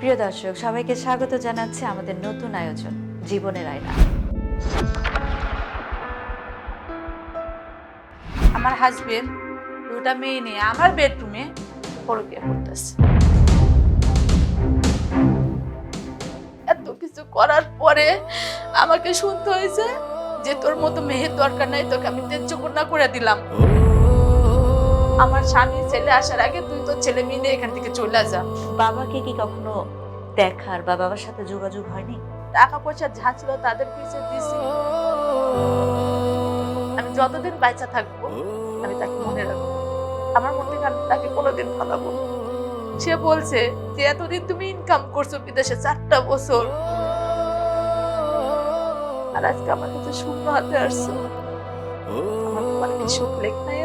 প্রিয় দর্শক, সবাইকে স্বাগত জানাচ্ছি আমাদের নতুন আয়োজন, জীবনের আয়না। আমার হাজবেন্ড দুটা মেয়ে নিয়ে আমার বেডরুমে পরকিয়া করতেছে। এত কিছু করার পরে আমাকে শুনতে হয়েছে যে তোর মতো মেয়ের দরকার নাই, তোকে আমি তেজ্য করে দিলাম। আমার স্বামী ছেলে আসার আগে তুই তোর ছেলে মিলে এখান থেকে চলে যা। বাবাকে কি কখনো দেখার বা বাবার সাথে যোগাযোগ হয়নি? টাকা পয়সা যা ছিল তাদের পিছিয়ে দিছি। আমি যতদিন বাচ্চা থাকব আমি তাকে মনে রাখব। আমার মন আমি তাকে কোনোদিন ফলাবো সে বলছে যে এতদিন তুমি ইনকাম করছ বিদেশে চারটা বছর। আর আজকে আমার কাছে শূন্য হাতে আসছো। আমার তোমার কি সুখ লেখ নাই